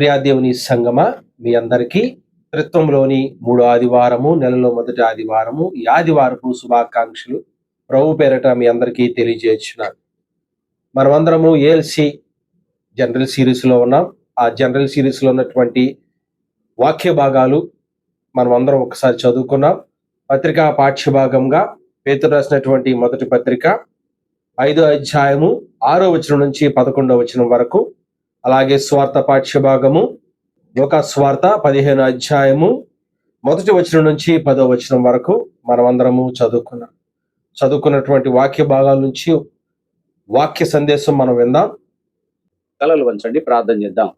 ప్రియాదేవుని సంగమ మీ అందరికీ త్రిత్వంలోని మూడో ఆదివారము నెలలో మొదటి ఆదివారము ఈ ఆదివారపు శుభాకాంక్షలు ప్రభు పేరట మీ అందరికీ తెలియజేస్తున్నాను. మనమందరము ఏఎల్సి జనరల్ సిరీస్లో ఉన్నాం. ఆ జనరల్ సిరీస్లో ఉన్నటువంటి వాక్య భాగాలు మనం అందరం ఒకసారి చదువుకున్నాం. పత్రికా పాఠ్య భాగంగా పేతురు రాసినటువంటి మొదటి పత్రిక ఐదో అధ్యాయము ఆరో వచనం నుంచి పదకొండో వచనం వరకు అలాగే స్వార్థ పాఠ్య భాగము స్వార్థ పదిహేను అధ్యాయము మొదటి వచనం నుంచి పదో వచనం వరకు మనమందరము చదువుకున్నాం. చదువుకున్నటువంటి వాక్య భాగాల నుంచి వాక్య సందేశం మనం విందాం. కలలు వంచండి ప్రార్థన చేద్దాం.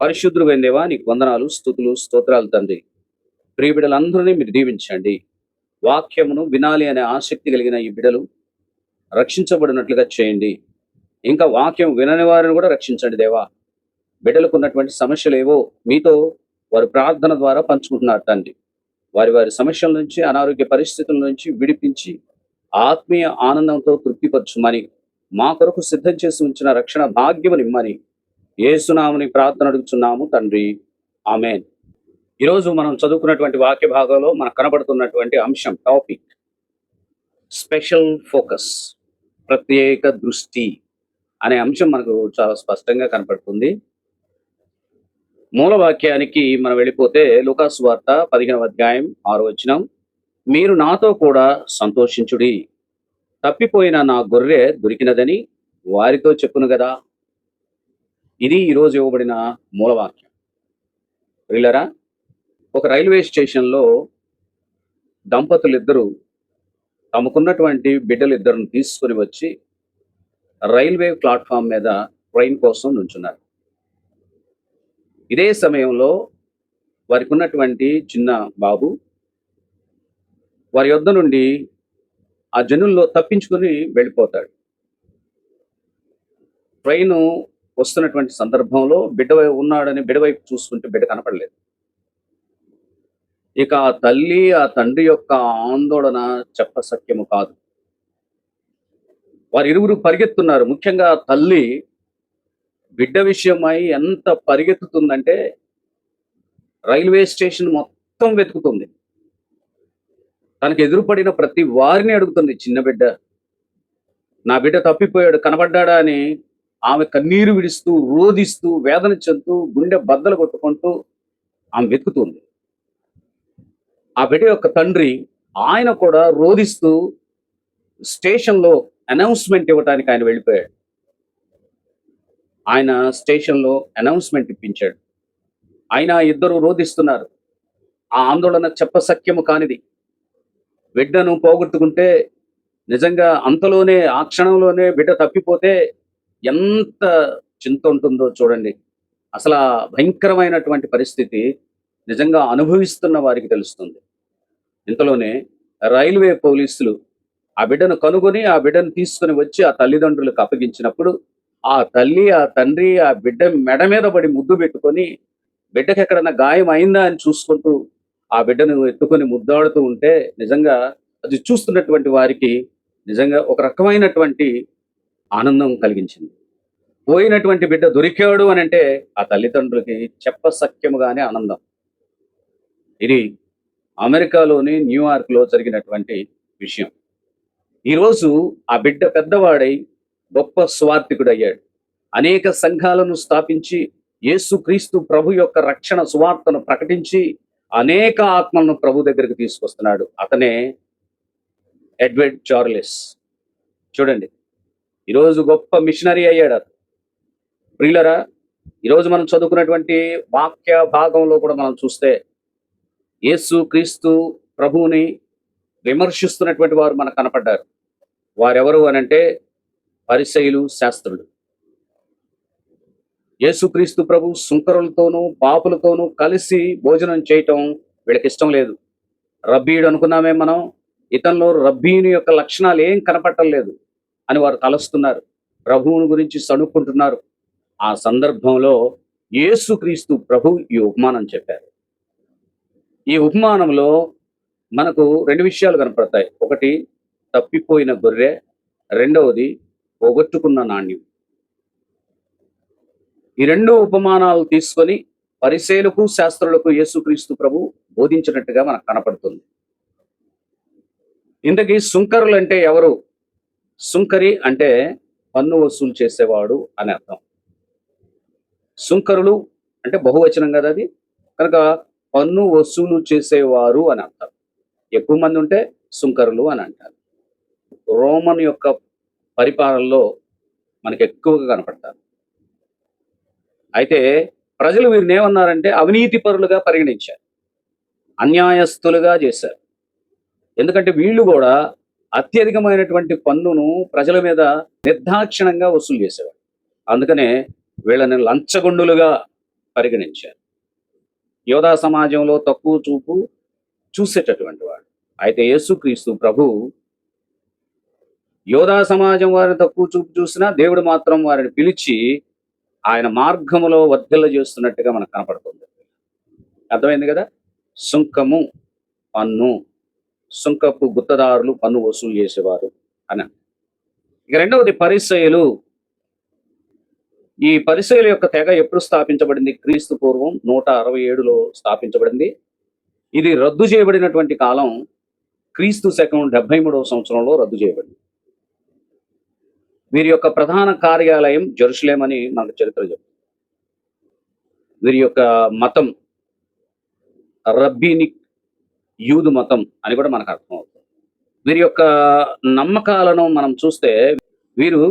పరిశుద్ధుడు వెళ్ళేవా నీకు వందనాలు స్థుతులు స్తోత్రాలు తండ్రి. ప్రియ బిడ్డలందరినీ మీరు దీవించండి. వాక్యమును వినాలి అనే ఆసక్తి కలిగిన ఈ బిడలు రక్షించబడినట్లుగా చేయండి. ఇంకా వాక్యం వినని వారిని కూడా రక్షించండి దేవా. బిడ్డలకు ఉన్నటువంటి సమస్యలు ఏవో మీతో వారి ప్రార్థన ద్వారా పంచుకుంటున్నారు తండ్రి. వారి వారి సమస్యల నుంచి అనారోగ్య పరిస్థితుల నుంచి విడిపించి ఆత్మీయ ఆనందంతో తృప్తిపరచుమని మా కొరకు సిద్ధం చేసి ఉంచిన రక్షణ భాగ్యముని ఇమ్మని ఏసునామని ప్రార్థన అడుగుతున్నాము తండ్రి. ఆమెన్. ఈరోజు మనం చదువుకున్నటువంటి వాక్య భాగంలో మనకు కనబడుతున్నటువంటి అంశం టాపిక్ స్పెషల్ ఫోకస్ ప్రత్యేక దృష్టి అనే అంశం మనకు చాలా స్పష్టంగా కనపడుతుంది. మూల వాక్యానికి మనం వెళ్ళిపోతే లుకాసు వార్త పదిహేనవ అధ్యాయం ఆరు వచ్చినం మీరు నాతో కూడా సంతోషించుడి. తప్పిపోయిన నా గొర్రె దొరికినదని వారితో చెప్పును కదా ఇది ఈరోజు ఇవ్వబడిన మూలవాక్యం. రిల్లరా ఒక రైల్వే స్టేషన్లో దంపతులు ఇద్దరు తమకున్నటువంటి బిడ్డలు ఇద్దరిని తీసుకుని వచ్చి రైల్వే ప్లాట్ఫామ్ మీద ట్రైన్ కోసం నుంచున్నారు. ఇదే సమయంలో వారికి ఉన్నటువంటి చిన్న బాబు వారి యొద్ద నుండి ఆ జనుల్లో తప్పించుకుని వెళ్ళిపోతాడు. ట్రైన్ వస్తున్నటువంటి సందర్భంలో బిడ్డ ఉన్నాడని బిడ్డ చూసుకుంటే బిడ్డ కనపడలేదు. ఇక ఆ తల్లి ఆ తండ్రి యొక్క ఆందోళన చెప్పసక్యము కాదు. వారు ఇరువురు పరిగెత్తున్నారు. ముఖ్యంగా తల్లి బిడ్డ విషయమై ఎంత పరిగెత్తుతుందంటే రైల్వే స్టేషన్ మొత్తం వెతుకుతుంది. తనకు ఎదురుపడిన ప్రతి వారిని అడుగుతుంది చిన్న బిడ్డ నా బిడ్డ తప్పిపోయాడు కనబడ్డాడా? అని ఆమె కన్నీరు విడుస్తూ రోధిస్తూ వేదన చెందుతూ గుండె బద్దలు కొట్టుకుంటూ ఆమె వెతుకుతుంది. ఆ బిడ్డ యొక్క తండ్రి ఆయన కూడా రోదిస్తూ స్టేషన్లో అనౌన్స్మెంట్ ఇవ్వడానికి ఆయన వెళ్ళిపోయాడు. ఆయన స్టేషన్లో అనౌన్స్మెంట్ ఇప్పించాడు. ఆయన ఇద్దరు రోధిస్తున్నారు. ఆ ఆందోళన చెప్పసక్యము కానిది. బిడ్డను పోగొట్టుకుంటే నిజంగా అంతలోనే ఆ క్షణంలోనే బిడ్డ తప్పిపోతే ఎంత చింత ఉంటుందో చూడండి. అసలు భయంకరమైనటువంటి పరిస్థితి నిజంగా అనుభవిస్తున్న వారికి తెలుస్తుంది. ఇంతలోనే రైల్వే పోలీసులు ఆ బిడ్డను కనుగొని ఆ బిడ్డను తీసుకుని వచ్చి ఆ తల్లిదండ్రులకు అప్పగించినప్పుడు ఆ తల్లి ఆ తండ్రి ఆ బిడ్డ మెడ మీద పడి ముద్దు పెట్టుకొని బిడ్డకి ఎక్కడన్నా గాయం అయిందా అని చూసుకుంటూ ఆ బిడ్డను ఎత్తుకొని ముద్దాడుతూ ఉంటే నిజంగా అది చూస్తున్నటువంటి వారికి నిజంగా ఒక రకమైనటువంటి ఆనందం కలిగించింది. పోయినటువంటి బిడ్డ దొరికాడు అని అంటే ఆ తల్లిదండ్రులకి చెప్పసఖ్యముగానే ఆనందం. ఇది అమెరికాలోని న్యూయార్క్లో జరిగినటువంటి విషయం. ఈరోజు ఆ బిడ్డ పెద్దవాడై గొప్ప స్వార్థికుడు అయ్యాడు అనేక సంఘాలను స్థాపించి యేసుక్రీస్తు ప్రభు యొక్క రక్షణ సువార్తను ప్రకటించి అనేక ఆత్మలను ప్రభు దగ్గరికి తీసుకొస్తున్నాడు. అతనే ఎడ్వర్డ్ చార్లెస్. చూడండి ఈరోజు గొప్ప మిషనరీ అయ్యాడు అతను. ప్రియులరా ఈరోజు మనం చదువుకున్నటువంటి వాక్య భాగంలో కూడా మనం చూస్తే యేసు క్రీస్తు ప్రభువుని విమర్శిస్తున్నటువంటి వారు మనకు కనపడ్డారు. వారెవరు అనంటే పరిశైలు శాస్త్రులు. యేసుక్రీస్తు ప్రభు సుంకరులతోనూ పాపులతోనూ కలిసి భోజనం చేయటం వీళ్ళకి ఇష్టం లేదు. రబ్బీడు అనుకున్నామే మనం ఇతనిలో రబ్బీని యొక్క లక్షణాలు ఏం కనపడటం లేదు అని వారు తలస్తున్నారు. ప్రభువుని గురించి సణుక్కుంటున్నారు. ఆ సందర్భంలో యేసుక్రీస్తు ప్రభు ఈ ఉపమానం చెప్పారు. ఈ ఉపమానంలో మనకు రెండు విషయాలు కనపడతాయి. ఒకటి తప్పిపోయిన గొర్రె. రెండవది పోగొట్టుకున్న నాణ్యం. ఈ రెండు ఉపమానాలు తీసుకొని పరిశీలకు శాస్త్రులకు యేసుక్రీస్తు ప్రభు బోధించినట్టుగా మనకు కనపడుతుంది. ఇంతకీ సుంకరులు అంటే ఎవరు? సుంకరి అంటే పన్ను వసూలు చేసేవాడు అని అర్థం. సుంకరులు అంటే బహువచనం కదా అది? కనుక పన్ను వసూలు చేసేవారు అని అర్థం. ఎక్కువ మంది ఉంటే సుంకరులు అని అంటారు. రోమన్ యొక్క పరిపాలనలో మనకు ఎక్కువగా కనపడతారు. అయితే ప్రజలు వీరిని ఏమన్నారంటే అవినీతి పరులుగా పరిగణించారు. అన్యాయస్తులుగా చేశారు. ఎందుకంటే వీళ్ళు కూడా అత్యధికమైనటువంటి పన్నును ప్రజల మీద నిర్దాక్షిణంగా వసూలు చేసేవారు. అందుకనే వీళ్ళని లంచగొండులుగా పరిగణించారు. యోధా సమాజంలో తక్కువ చూపు చూసేటటువంటి వాడు. అయితే యేసుక్రీస్తు ప్రభు యోధా సమాజం వారిని తక్కువ చూపు చూసినా దేవుడు మాత్రం వారిని పిలిచి ఆయన మార్గములో వర్ధిల్ల చేస్తున్నట్టుగా మనకు కనపడుతుంది. అర్థమైంది కదా? సుంకము పన్ను సుంకపు గుత్తదారులు పన్ను వసూలు చేసేవారు అని. ఇక రెండవది పరిసయలు. ఈ పరిసయల యొక్క తెగ ఎప్పుడు స్థాపించబడింది? క్రీస్తు పూర్వం నూట అరవై ఏడులో స్థాపించబడింది. ఇది రద్దు చేయబడినటువంటి కాలం క్రీస్తు శకం డెబ్బై మూడవ సంవత్సరంలో రద్దు చేయబడింది. వీరి యొక్క ప్రధాన కార్యాలయం జెరూసలేం అని మనకు చరిత్ర చెప్తుంది. వీరి యొక్క మతం రబ్బీనిక్ యూదు మతం అని కూడా మనకు అర్థమవుతుంది వీరి యొక్క నమ్మకాలను మనం చూస్తే వీరు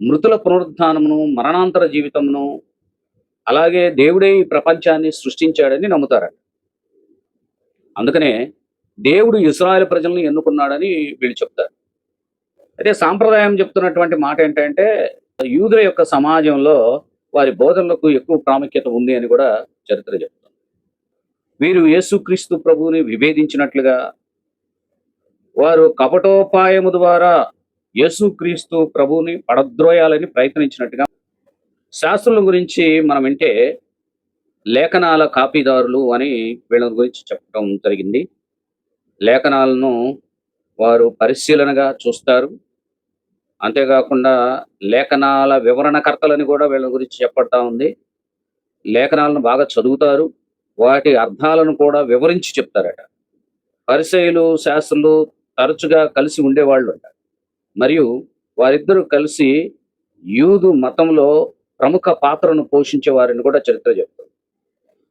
మృతుల పునరుద్ధానమును మరణాంతర జీవితమును అలాగే దేవుడే ఈ ప్రపంచాన్ని సృష్టించాడని నమ్ముతారట. అందుకనే దేవుడు ఇస్రాయల్ ప్రజలను ఎన్నుకున్నాడని వీళ్ళు చెప్తారు. అయితే సాంప్రదాయం చెప్తున్నటువంటి మాట ఏంటంటే యూదుల యొక్క సమాజంలో వారి బోధనలకు ఎక్కువ ప్రాముఖ్యత ఉంది అని కూడా చరిత్ర చెప్తుంది. వీరు యేసుక్రీస్తు ప్రభువుని విభేదించినట్లుగా వారు కపటోపాయము ద్వారా యేసుక్రీస్తు ప్రభువుని పడద్రోయాలని ప్రయత్నించినట్టుగా శాస్త్రుల గురించి మనం వింటే లేఖనాల కాపీదారులు అని వీళ్ళ గురించి చెప్పడం జరిగింది. లేఖనాలను వారు పరిశీలనగా చూస్తారు. అంతేకాకుండా లేఖనాల వివరణకర్తలని కూడా వీళ్ళ గురించి చెప్పడతా ఉంది. లేఖనాలను బాగా చదువుతారు. వాటి అర్థాలను కూడా వివరించి చెప్తారట. పరిశైలు శాస్త్రులు తరచుగా కలిసి ఉండేవాళ్ళు అంట. మరియు వారిద్దరూ కలిసి యూదు మతంలో ప్రముఖ పాత్రను పోషించే వారిని కూడా చరిత్ర చెప్తారు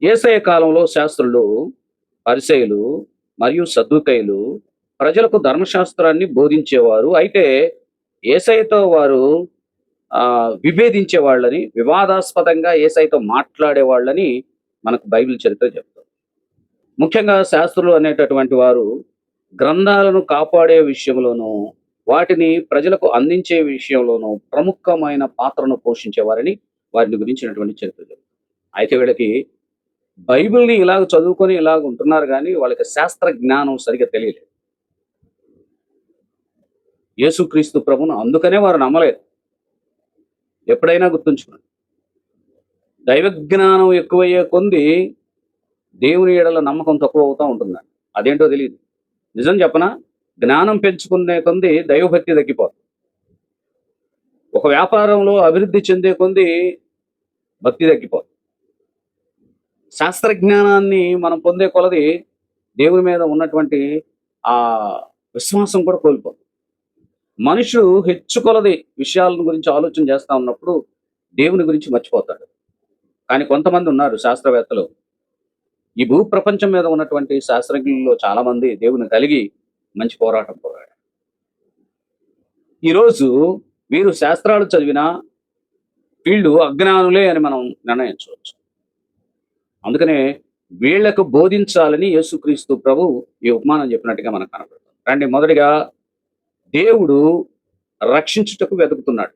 ఏసయ కాలంలో శాస్త్రులు పరిశైలు మరియు సద్దుకైలు ప్రజలకు ధర్మశాస్త్రాన్ని బోధించేవారు. అయితే ఏసైతో వారు ఆ విభేదించే వాళ్ళని వివాదాస్పదంగా ఏసైతో మాట్లాడే వాళ్ళని మనకు బైబిల్ చరిత్ర చెప్తుంది. ముఖ్యంగా శాస్త్రులు అనేటటువంటి వారు గ్రంథాలను కాపాడే విషయంలోనూ వాటిని ప్రజలకు అందించే విషయంలోనూ ప్రముఖమైన పాత్రను పోషించేవారని వారిని గురించినటువంటి చరిత్ర చెప్తుంది. అయితే వీళ్ళకి బైబిల్ని ఇలాగ చదువుకొని ఇలాగ ఉంటున్నారు కానీ వాళ్ళకి శాస్త్ర జ్ఞానం సరిగ్గా తెలియలేదు. యేసుక్రీస్తు ప్రభును అందుకనే వారు నమ్మలేదు. ఎప్పుడైనా గుర్తుంచుకోండి. దైవ జ్ఞానం ఎక్కువయ్యే కొంది దేవుని ఏడల నమ్మకం తక్కువ అవుతూ ఉంటుందండి. అదేంటో తెలియదు నిజం చెప్పనా? జ్ఞానం పెంచుకునే కొంది దైవభక్తి తగ్గిపోతుంది. ఒక వ్యాపారంలో అభివృద్ధి చెందే కొంది భక్తి తగ్గిపోతుంది. శాస్త్ర జ్ఞానాన్ని మనం పొందే కొలది దేవుని మీద ఉన్నటువంటి ఆ విశ్వాసం కూడా కోల్పోతుంది. మనుషుడు హెచ్చుకొలది విషయాలను విషయాల గురించి ఆలోచన చేస్తా ఉన్నప్పుడు దేవుని గురించి మర్చిపోతాడు. కానీ కొంతమంది ఉన్నారు శాస్త్రవేత్తలు. ఈ భూ ప్రపంచం మీద ఉన్నటువంటి శాస్త్రజ్ఞుల్లో చాలా మంది దేవుని కలిగి మంచి పోరాటం పోరాడు ఈరోజు వీరు శాస్త్రాలు చదివిన వీళ్ళు అజ్ఞానులే అని మనం నిర్ణయించవచ్చు. అందుకనే వీళ్ళకు బోధించాలని యేసుక్రీస్తు ప్రభు ఈ ఉపమానం చెప్పినట్టుగా మనకు కనపడుతుంది రండి మొదటిగా దేవుడు రక్షించుటకు వెతుకుతున్నాడు.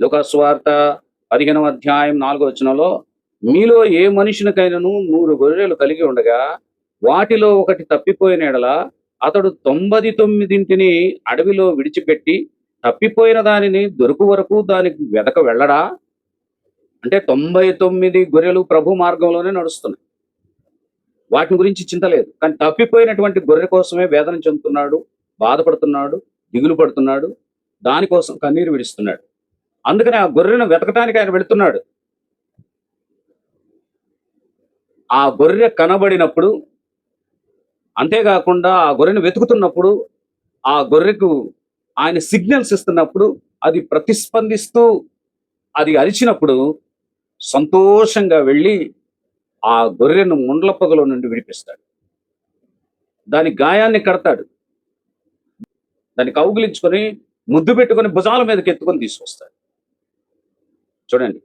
లోకస్వార్త పదిహేనవ అధ్యాయం నాలుగో వచనంలో మీలో ఏ మనిషినికైనాను నూరు గొర్రెలు కలిగి ఉండగా వాటిలో ఒకటి తప్పిపోయిన ఎడల అతడు తొంభై తొమ్మిదింటిని అడవిలో విడిచిపెట్టి తప్పిపోయిన దానిని దొరుకు వరకు దానికి వెతక వెళ్ళడా? అంటే తొంభై తొమ్మిది గొర్రెలు ప్రభు మార్గంలోనే నడుస్తున్నాయి. వాటిని గురించి చింత లేదు. కానీ తప్పిపోయినటువంటి గొర్రె కోసమే వేదన చెందుతున్నాడు. బాధపడుతున్నాడు దిగులు పడుతున్నాడు దానికోసం కన్నీరు విడుస్తున్నాడు. అందుకని ఆ గొర్రెను వెతకటానికి ఆయన వెళుతున్నాడు. ఆ గొర్రె కనబడినప్పుడు అంతేకాకుండా ఆ గొర్రెను వెతుకుతున్నప్పుడు ఆ గొర్రెకు ఆయన సిగ్నల్స్ ఇస్తున్నప్పుడు అది ప్రతిస్పందిస్తూ అది అరిచినప్పుడు సంతోషంగా వెళ్ళి ఆ గొర్రెను ముండ్ల పొగలో నుండి విడిపిస్తాడు. దాని గాయాన్ని కడతాడు. దాన్ని కౌగులించుకొని ముద్దు పెట్టుకొని భుజాల మీదకి ఎత్తుకొని తీసుకొస్తాడు చూడండి.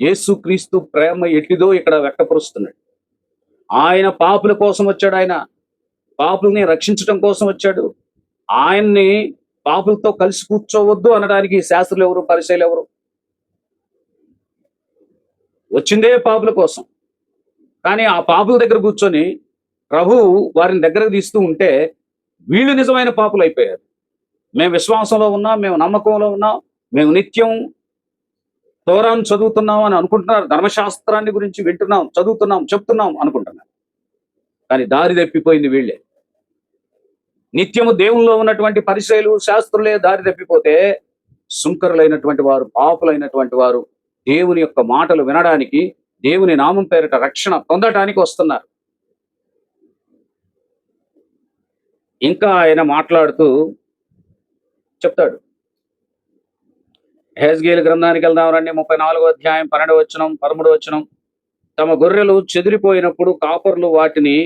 యేసుక్రీస్తు ప్రేమ ఎట్టిదో ఇక్కడ వ్యక్తపరుస్తున్నాడు. ఆయన పాపుల కోసం వచ్చాడు ఆయన. పాపుల్ని రక్షించడం కోసం వచ్చాడు. ఆయన్ని పాపులతో కలిసి కూర్చోవద్దు అనడానికి శాస్త్రులు ఎవరు పరిశైలు ఎవరు? వచ్చిందే పాపుల కోసం. కానీ ఆ పాపుల దగ్గర కూర్చొని ప్రభు వారిని దగ్గరకు తీస్తూ ఉంటే వీళ్ళు నిజమైన పాపులు అయిపోయారు. మేము విశ్వాసంలో ఉన్నాం మేము నమ్మకంలో ఉన్నాం మేము నిత్యం తోరాన్ని చదువుతున్నాం అని అనుకుంటున్నారు ధర్మశాస్త్రాన్ని గురించి వింటున్నాం చదువుతున్నాం చెప్తున్నాం అనుకుంటున్నారు. కానీ దారి తప్పిపోయింది వీళ్ళే. నిత్యము దేవుల్లో ఉన్నటువంటి పరిచయలు శాస్త్రులే దారి తప్పిపోతే సుంకరులైనటువంటి వారు పాపులైనటువంటి వారు దేవుని యొక్క మాటలు వినడానికి దేవుని నామం పేరిట రక్షణ పొందటానికి వస్తున్నారు. ఇంకా ఆయన మాట్లాడుతూ చెప్తాడు. హేజ్గేల్ గ్రంథానికి వెళ్దాం రండి. ముప్పై నాలుగో అధ్యాయం పన్నెండు వచ్చనం పదమూడు వచనం. తమ గొర్రెలు చెదిరిపోయినప్పుడు కాపర్లు వాటిని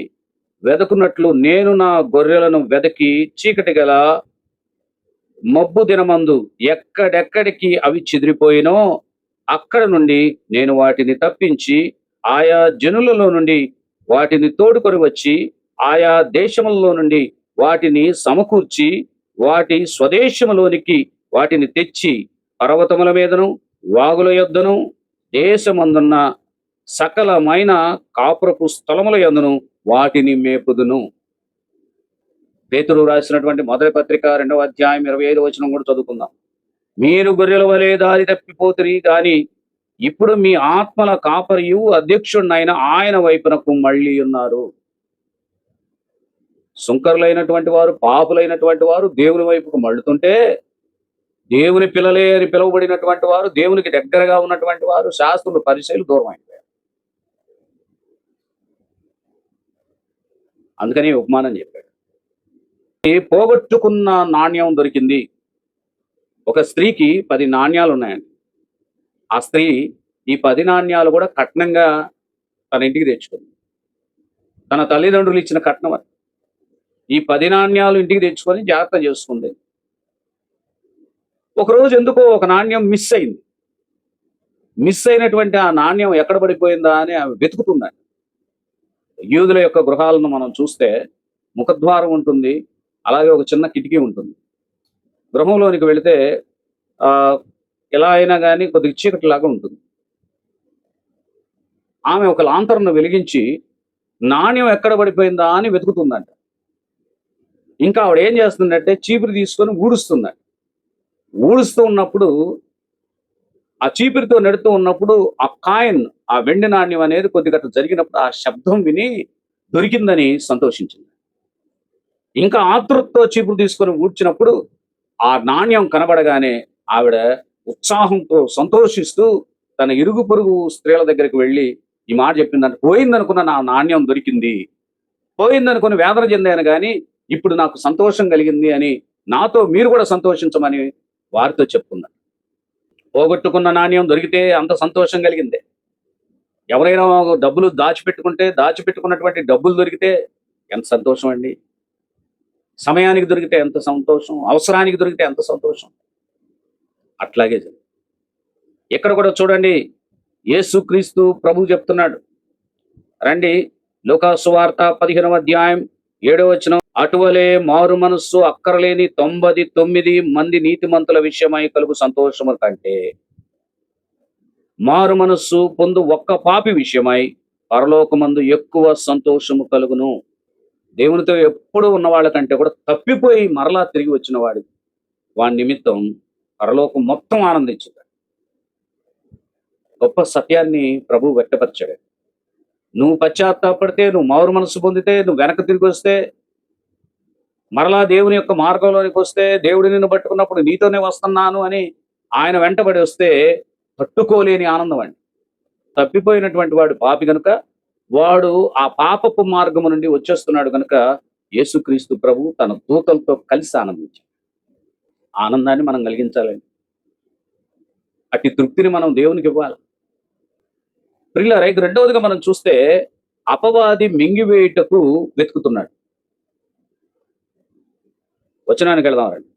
వెదకున్నట్లు నేను నా గొర్రెలను వెదకి చీకటి గల మబ్బు దినమందు ఎక్కడెక్కడికి అవి చెదిరిపోయినో అక్కడ నుండి నేను వాటిని తప్పించి ఆయా జనులలో నుండి వాటిని తోడుకొని వచ్చి ఆయా దేశములలో నుండి వాటిని సమకూర్చి వాటి స్వదేశములోనికి వాటిని తెచ్చి పర్వతముల మీదను వాగుల యొద్దను దేశమందున్న సకలమైన కాపురపు స్థలముల యందును వాటిని మేపుదును. పేతురు రాసినటువంటి మొదటి పత్రిక రెండవ అధ్యాయం ఇరవై ఐదు వచనం కూడా చదువుకుందాం. మీరు గొర్రెల వలె దారి తప్పిపోతురి గాని ఇప్పుడు మీ ఆత్మల కాపరియు అధ్యక్షుడినైన ఆయన వైపునకు మళ్ళీ ఉన్నారు. సుంకరులైనటువంటి వారు పాపులైనటువంటి వారు దేవుని వైపుకు మళ్ళుతుంటే దేవుని పిల్లలే అని పిలువబడినటువంటి వారు దేవునికి దగ్గరగా ఉన్నటువంటి వారు శాస్త్రులు పరిచయలు దూరం అయిపోయారు అందుకని ఉపమానం చెప్పాడు. ఈ పోగొట్టుకున్న నాణ్యం దొరికింది. ఒక స్త్రీకి పది నాణ్యాలు ఉన్నాయండి. ఆ స్త్రీ ఈ పది నాణ్యాలు కూడా కట్నంగా తన ఇంటికి తెచ్చుకుంది. తన తల్లిదండ్రులు ఇచ్చిన కట్నం అది. ఈ పది నాణ్యాలు ఇంటికి తెచ్చుకొని జాగ్రత్త చేసుకుంది. ఒకరోజు ఎందుకో ఒక నాణ్యం మిస్ అయింది. మిస్ అయినటువంటి ఆ నాణ్యం ఎక్కడ పడిపోయిందా అని ఆమె వెతుకుతుందండి. యూదుల యొక్క గృహాలను మనం చూస్తే ముఖద్వారం ఉంటుంది అలాగే ఒక చిన్న కిటికీ ఉంటుంది. గృహంలోనికి వెళితే ఆ ఎలా అయినా కానీ కొద్దిగా చీకటిలాగా ఉంటుంది. ఆమె ఒక లాంతర్ను వెలిగించి నాణ్యం ఎక్కడ పడిపోయిందా అని వెతుకుతుందంట. ఇంకా ఆవిడ ఏం చేస్తుందంటే చీపురు తీసుకొని ఊడుస్తున్నాడు ఊడుస్తూ ఉన్నప్పుడు ఆ చీపురితో నెడుతూ ఉన్నప్పుడు ఆ కాయిన్ ఆ వెండి నాణ్యం అనేది కొద్దిగా జరిగినప్పుడు ఆ శబ్దం విని దొరికిందని సంతోషించింది. ఇంకా ఆతృతతో చీపురు తీసుకొని ఊడ్చినప్పుడు ఆ నాణ్యం కనబడగానే ఆవిడ ఉత్సాహంతో సంతోషిస్తూ తన ఇరుగు పొరుగు స్త్రీల దగ్గరికి వెళ్ళి ఈ మాట చెప్పిందంటే పోయిందనుకున్న నా నాణ్యం దొరికింది. పోయిందనుకుని వేదన చెందాను కానీ ఇప్పుడు నాకు సంతోషం కలిగింది అని నాతో మీరు కూడా సంతోషించమని వారితో చెప్పుకున్నాను. పోగొట్టుకున్న నాణ్యం దొరికితే అంత సంతోషం కలిగిందే. ఎవరైనా డబ్బులు దాచిపెట్టుకుంటే దాచిపెట్టుకున్నటువంటి డబ్బులు దొరికితే ఎంత సంతోషం అండి? సమయానికి దొరికితే ఎంత సంతోషం? అవసరానికి దొరికితే ఎంత సంతోషం? అట్లాగే జరిగింది. ఇక్కడ కూడా చూడండి యేసుక్రీస్తు ప్రభు చెప్తున్నాడు. రండి లోకాసువార్త పదిహేనవ అధ్యాయం ఏడో వచనం అటువలే మారు మనస్సు అక్కరలేని తొంభై తొమ్మిది మంది నీతిమంతుల విషయమై కలుగు సంతోషము కంటే. మారు మనస్సు పొందు ఒక్క పాపి విషయమై పరలోకమందు ఎక్కువ సంతోషము కలుగును. దేవునితో ఎప్పుడు ఉన్న వాళ్ళకంటే కూడా తప్పిపోయి మరలా తిరిగి వచ్చిన వాడి వాడి నిమిత్తం పరలోకం మొత్తం ఆనందించుతాడు. గొప్ప సత్యాన్ని ప్రభు వ్యక్తపరిచాడు. నువ్వు పశ్చాత్తాపడితే నువ్వు మారు మనసు పొందితే నువ్వు వెనక తిరిగి వస్తే మరలా దేవుని యొక్క మార్గంలోనికి వస్తే దేవుడు నిన్ను పట్టుకున్నప్పుడు నీతోనే వస్తున్నాను అని ఆయన వెంటబడి వస్తే తట్టుకోలేని ఆనందం అండి. తప్పిపోయినటువంటి వాడు పాపి కనుక వాడు ఆ పాపపు మార్గము నుండి వచ్చేస్తున్నాడు కనుక యేసుక్రీస్తు ప్రభు తన దూతలతో కలిసి ఆనందించాడు. ఆనందాన్ని మనం కలిగించాలండి. అట్టి తృప్తిని మనం దేవునికి ఇవ్వాలి. ప్రిల్ల ఇక రెండవదిగా మనం చూస్తే అపవాది మింగివేయుటకు వెతుకుతున్నాడు. వచనానికి వెళదాం రండి.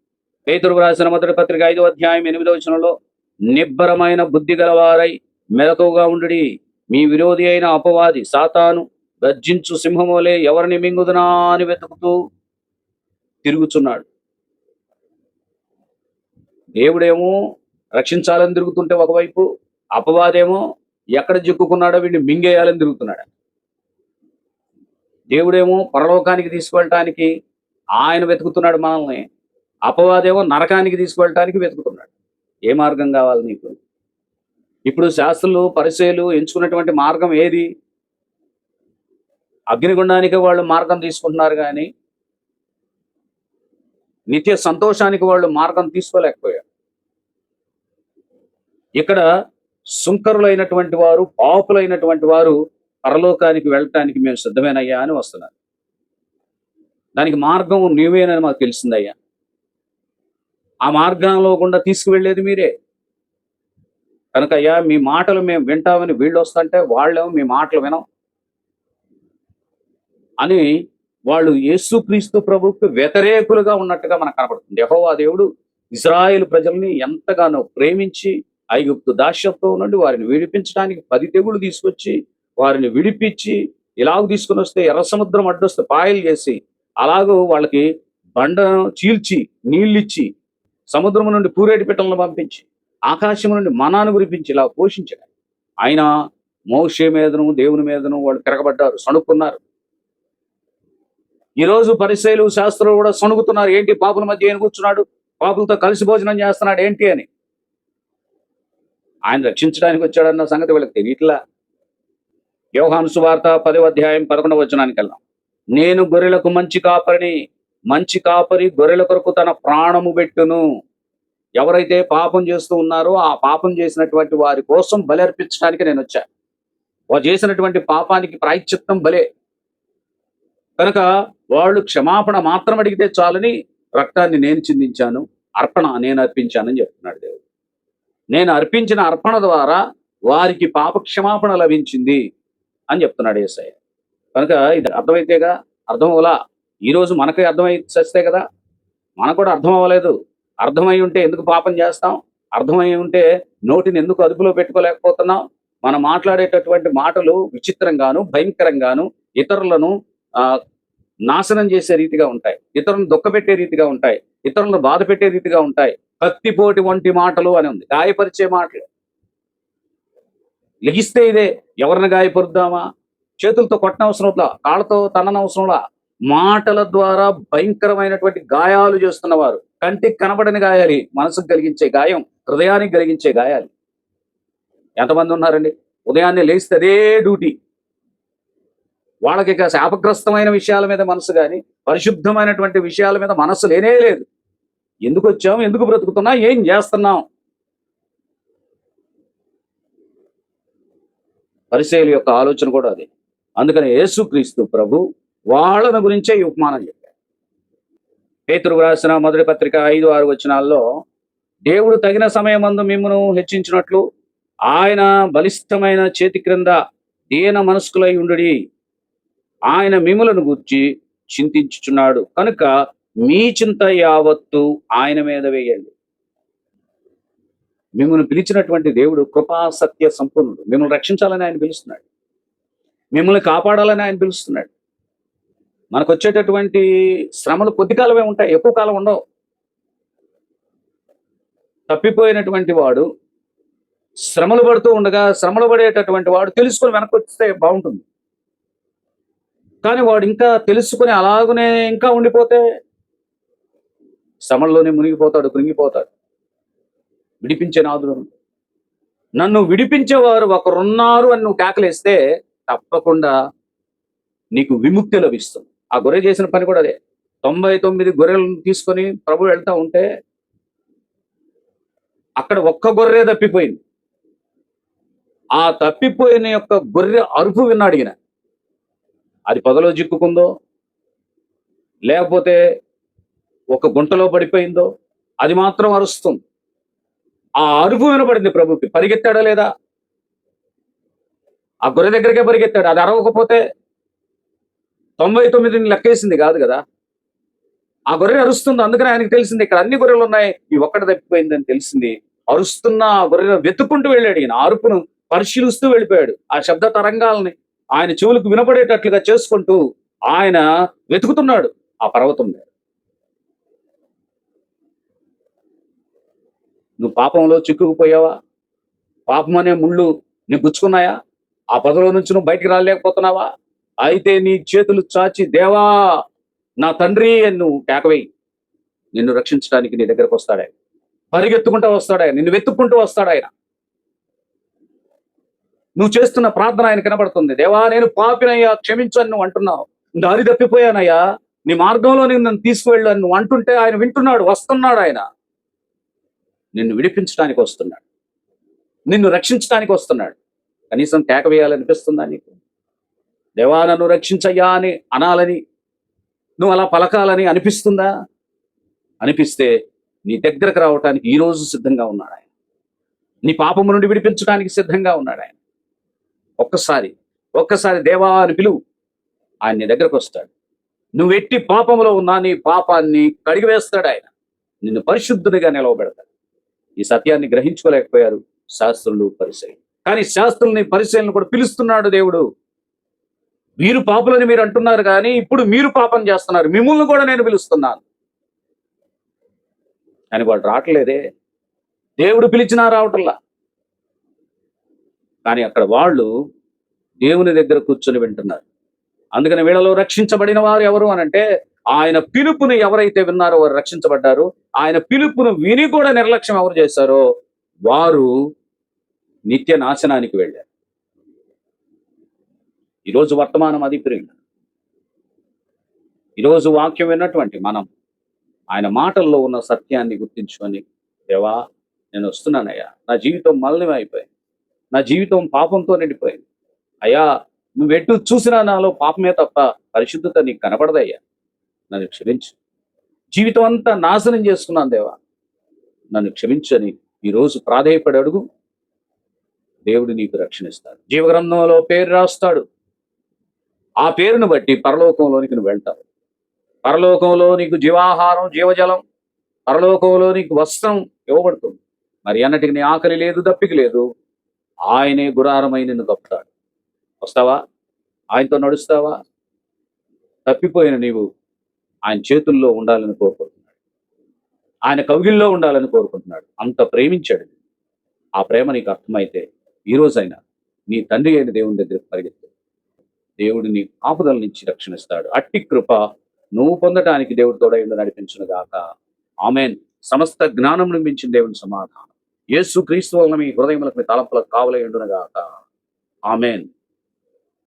పేతురు రాసిన మొదటి పత్రిక ఐదో అధ్యాయం ఎనిమిదో వచనంలో నిబ్బరమైన బుద్ధి గలవారై మెలకువగా ఉండి మీ విరోధి అయిన అపవాది సాతాను గర్జించు సింహమోలే ఎవరిని మింగుదునా అని వెతుకుతూ తిరుగుచున్నాడు. దేవుడేమో రక్షించాలని తిరుగుతుంటే ఒకవైపు అపవాదేమో ఎక్కడ చిక్కుకున్నాడో వీడిని మింగేయాలని తిరుగుతున్నాడు. దేవుడేమో పరలోకానికి తీసుకెళ్ళటానికి ఆయన వెతుకుతున్నాడు మనల్ని. అపవాదేమో నరకానికి తీసుకెళ్ళటానికి వెతుకుతున్నాడు. ఏ మార్గం కావాలి నీకు? ఇప్పుడు శాస్త్రులు పరిచయలు ఎంచుకున్నటువంటి మార్గం ఏది? అగ్నిగుండానికి వాళ్ళు మార్గం తీసుకుంటున్నారు కానీ నిత్య సంతోషానికి వాళ్ళు మార్గం తీసుకోలేకపోయారు. ఇక్కడ సుంకరులైనటువంటి వారు పాపులైనటువంటి వారు పరలోకానికి వెళ్ళటానికి మేము సిద్ధమేనయ్యా అని వస్తున్నారు. దానికి మార్గం నీవేనని మాకు తెలిసిందయ్యా. ఆ మార్గంలో గుండా తీసుకువెళ్ళేది మీరే. కనుక అయ్యా మీ మాటలు మేము వింటామని వీళ్ళు వస్తుంటే వాళ్ళేమో మీ మాటలు వినం అని వాళ్ళు యేసుక్రీస్తు ప్రభుత్వ వ్యతిరేకులుగా ఉన్నట్టుగా మనకు కనపడుతుంది. యహోవా దేవుడు ఇజ్రాయేల్ ప్రజల్ని ఎంతగానో ప్రేమించి ఐగుప్తు దాస్యత్వం నుండి వారిని విడిపించడానికి పది తెగులు తీసుకొచ్చి వారిని విడిపించి ఇలాగ తీసుకుని వస్తే ఎర్ర సముద్రం అడ్డొస్తే పాయలు చేసి అలాగూ వాళ్ళకి బండ చీల్చి నీళ్ళిచ్చి సముద్రం నుండి పూరేటి పిట్టలను పంపించి ఆకాశం నుండి మనాను గురిపించి ఇలా పోషించడం. ఆయన మోక్ష మీదను దేవుని మీదను వాళ్ళు తిరగబడ్డారు సణుక్కున్నారు. ఈరోజు పరిశైలు శాస్త్రులు కూడా సణుగుతున్నారు ఏంటి పాపుల మధ్య ఏం కూర్చున్నాడు? పాపులతో కలిసి భోజనం చేస్తున్నాడు ఏంటి అని. ఆయన రక్షించడానికి వచ్చాడన్న సంగతి వీళ్ళకి తెలియట్లా? యోహాను సువార్త పదవ అధ్యాయం పదకొండవ వచనానికి వెళ్దాం. నేను గొర్రెలకు మంచి కాపరిని మంచి కాపరి గొర్రెల కొరకు తన ప్రాణము పెట్టును. ఎవరైతే పాపం చేస్తూ ఉన్నారో ఆ పాపం చేసినటువంటి వారి కోసం బలి అర్పించడానికి నేను వచ్చా. వారు చేసినటువంటి పాపానికి ప్రాయశ్చిత్తం బలే. కనుక వాళ్ళు క్షమాపణ మాత్రం అడిగితే చాలని రక్తాన్ని నేను చిందించాను అర్పణ నేను అర్పించానని చెప్తున్నాడు దేవుడు. నేను అర్పించిన అర్పణ ద్వారా వారికి పాప క్షమాపణ లభించింది అని చెప్తున్నాడు ఏసయ్య. కనుక ఇది అర్థమైతేగా అర్థం అవలా ఈరోజు మనకి అర్థమై చస్తే కదా. మనకు కూడా అర్థం అవ్వలేదు అర్థమై ఉంటే ఎందుకు పాపం చేస్తాం? అర్థమై ఉంటే నోటిని ఎందుకు అదుపులో పెట్టుకోలేకపోతున్నాం? మనం మాట్లాడేటటువంటి మాటలు విచిత్రంగాను భయంకరంగాను ఇతరులను నాశనం చేసే రీతిగా ఉంటాయి. ఇతరులను దుఃఖపెట్టే రీతిగా ఉంటాయి. ఇతరులను బాధ పెట్టే రీతిగా ఉంటాయి. కత్తిపోటి వంటి మాటలు అని ఉంది. గాయపరిచే మాటలు. లెగిస్తే ఇదే. ఎవరిని గాయపరుద్దామా? చేతులతో కొట్టనవసరంలా కాళ్ళతో తననవసరంలా మాటల ద్వారా భయంకరమైనటువంటి గాయాలు చేస్తున్నవారు. కంటికి కనబడని గాయాలి. మనసుకు కలిగించే గాయం హృదయానికి కలిగించే గాయాలు. ఎంతమంది ఉన్నారండి? ఉదయాన్నే లేస్తే అదే డ్యూటీ. వాళ్ళకి ఇక శాపగ్రస్తమైన విషయాల మీద మనసు కానీ పరిశుద్ధమైనటువంటి విషయాల మీద మనసు లేనే లేదు. ఎందుకు వచ్చాం ఎందుకు బ్రతుకుతున్నాం? ఏం చేస్తున్నాం? పరిశైలి యొక్క ఆలోచన కూడా అది. అందుకని యేసుక్రీస్తు ప్రభు వాళ్ళను గురించే ఈ ఉపమానం చెప్పారు పేతురు రాసిన మొదటి పత్రిక ఐదు ఆరు వచనాల్లో దేవుడు తగిన సమయమందు మిమ్మను హెచ్చించినట్లు ఆయన బలిష్టమైన చేతి క్రింద దీన మనస్కులై ఉండి ఆయన మిములను గూర్చి చింతించుచున్నాడు. కనుక మీ చింత యావత్తు ఆయన మీద వేయండి. మిమ్మల్ని పిలిచినటువంటి దేవుడు కృపా సత్య సంపూర్ణుడు. మిమ్మల్ని రక్షించాలని ఆయన పిలుస్తున్నాడు. మిమ్మల్ని కాపాడాలని ఆయన పిలుస్తున్నాడు. మనకు వచ్చేటటువంటి శ్రమలు కొద్ది కాలమే ఉంటాయి ఎక్కువ కాలం ఉండవు. తప్పిపోయినటువంటి వాడు శ్రమలు పడుతూ ఉండగా శ్రమలు పడేటటువంటి వాడు తెలుసుకొని వెనక్కి వస్తే బాగుంటుంది. కానీ వాడు ఇంకా తెలుసుకుని అలాగనే ఇంకా ఉండిపోతే శ్రమల్లోనే మునిగిపోతాడు కృంగిపోతాడు. విడిపించే నాదుడు నన్ను విడిపించేవారు ఒకరున్నారు అని నువ్వు కేకలేస్తే తప్పకుండా నీకు విముక్తి లభిస్తుంది. ఆ గొర్రె చేసిన పని కూడా అదే. తొంభై తొమ్మిది గొర్రెలను తీసుకొని ప్రభు వెళ్తా ఉంటే అక్కడ ఒక్క గొర్రె తప్పిపోయింది. ఆ తప్పిపోయిన యొక్క గొర్రె అరుపు విన్నాడు ఈయన అది పొదలో చిక్కుకుందో లేకపోతే ఒక గుంటలో పడిపోయిందో అది మాత్రం అరుస్తుంది. ఆ అరుపు వినపడింది ప్రభుకి. పరిగెత్తాడా లేదా? ఆ గొర్రె దగ్గరికే పరిగెత్తాడు. అది అరవకపోతే తొంభై తొమ్మిదిని లెక్కేసింది కాదు కదా. ఆ గొర్రె అరుస్తుంది. అందుకని ఆయనకు తెలిసింది ఇక్కడ అన్ని గొర్రెలు ఉన్నాయి. ఈ ఒక్కటి తప్పిపోయిందని తెలిసింది. అరుస్తున్న ఆ గొర్రెను వెతుక్కుంటూ వెళ్ళాడు ఈయన. అరుపును పరిశీలిస్తూ వెళ్ళిపోయాడు. ఆ శబ్ద తరంగాల్ని ఆయన చెవులకు వినపడేటట్లుగా చేసుకుంటూ ఆయన వెతుకుతున్నాడు ఆ పర్వతం మీద. నువ్వు పాపంలో చిక్కుకుపోయావా? పాపం అనే ముళ్ళు నీ గుచ్చుకున్నాయా? ఆ పదలో నుంచి నువ్వు బయటికి రాలేకపోతున్నావా? అయితే నీ చేతులు చాచి దేవా నా తండ్రి అని నువ్వు కేకవేయి. నిన్ను రక్షించడానికి నీ దగ్గరకు వస్తాడే పరిగెత్తుకుంటూ వస్తాడే నిన్ను వెతుక్కుంటూ వస్తాడు ఆయన. నువ్వు చేస్తున్న ప్రార్థన ఆయన కనబడుతుంది దేవా నేను పాపినయ్యా క్షమించని నువ్వు అంటున్నావు. దారి తప్పిపోయానయ్యా. నీ మార్గంలో నేను నన్ను తీసుకువెళ్ళు అని నువ్వు అంటుంటే ఆయన వింటున్నాడు వస్తున్నాడు ఆయన. నిన్ను విడిపించడానికి వస్తున్నాడు. నిన్ను రక్షించడానికి వస్తున్నాడు. కనీసం కేక వేయాలనిపిస్తుందా నీకు? దేవా నన్ను రక్షించయ్యా అని అనాలని నువ్వు అలా పలకాలని అనిపిస్తుందా? అనిపిస్తే నీ దగ్గరకు రావటానికి ఈ రోజు సిద్ధంగా ఉన్నాడు ఆయన. నీ పాపము నుండి విడిపించడానికి సిద్ధంగా ఉన్నాడు ఆయన. ఒక్కసారి ఒక్కసారి దేవా అని పిలువు. ఆయన నీ దగ్గరకు వస్తాడు. నువ్వు ఎట్టి పాపంలో ఉన్నా నీ పాపాన్ని కడిగివేస్తాడు ఆయన. నిన్ను పరిశుద్ధునిగా నిలవబెడతాడు. ఈ సత్యాన్ని గ్రహించుకోలేకపోయారు శాస్త్రులు పరిశైలు. కానీ శాస్త్రుల్ని పరిశీలన కూడా పిలుస్తున్నాడు దేవుడు. మీరు పాపులని మీరు అంటున్నారు కానీ ఇప్పుడు మీరు పాపం చేస్తున్నారు. మిమ్మల్ని కూడా నేను పిలుస్తున్నాను. కానీ వాళ్ళు రావట్లేదే. దేవుడు పిలిచినా రావటంలా. కానీ అక్కడ వాళ్ళు దేవుని దగ్గర కూర్చొని వింటున్నారు. అందుకని వీళ్ళలో రక్షించబడిన వారు ఎవరు అని అంటే ఆయన పిలుపుని ఎవరైతే విన్నారో వారు రక్షించబడ్డారు. ఆయన పిలుపును విని కూడా నిర్లక్ష్యం ఎవరు చేశారో వారు నిత్య నాశనానికి వెళ్ళారు. ఈరోజు వర్తమానం అది ప్రియులు. ఈరోజు వాక్యం విన్నటువంటి మనం ఆయన మాటల్లో ఉన్న సత్యాన్ని గుర్తించుకొని దేవా నేను వస్తున్నానయ్యా. నా జీవితం మలినం అయిపోయింది నా జీవితం పాపంతో నిండిపోయింది. అయ్యా నువ్వెటు చూసినా నాలో పాపమే తప్ప పరిశుద్ధత నీకు కనపడదయ్యా. నన్ను క్షమించు. జీవితం అంతా నాశనం చేసుకున్నాను దేవా. నన్ను క్షమించని ఈరోజు ప్రాధేయపడి అడుగు. దేవుడు నీకు రక్షణిస్తాడు. జీవగ్రంథంలో పేరు రాస్తాడు. ఆ పేరును బట్టి పరలోకంలోనికి నువ్వు వెళ్తావు. పరలోకంలో నీకు జీవాహారం జీవజలం పరలోకంలో నీకు వస్త్రం ఇవ్వబడుతుంది. మరి అన్నటికి నీ ఆకలి లేదు దప్పిక లేదు. ఆయనే గురారమై నిన్ను తప్పుతాడు. వస్తావా? ఆయనతో నడుస్తావా? తప్పిపోయిన నీవు ఆయన చేతుల్లో ఉండాలని కోరుకుంటున్నాడు. ఆయన కవిగిల్లో ఉండాలని కోరుకుంటున్నాడు. అంత ప్రేమించాడు. ఆ ప్రేమ నీకు అర్థమైతే ఈ నీ తండ్రి అయిన దేవుని దగ్గరికి పరిగెత్తు. దేవుడు నీ ఆపదల నుంచి రక్షణిస్తాడు. అట్టి కృప నువ్వు పొందటానికి దేవుడు తోడైండు నడిపించును గాక. ఆమెన్. సమస్త జ్ఞానం మించిన దేవుని సమాధానం. యేసు క్రీస్తు వలన మీ హృదయములకు మీ తలంపులకు కావలయుండును గాక. ఆమెన్.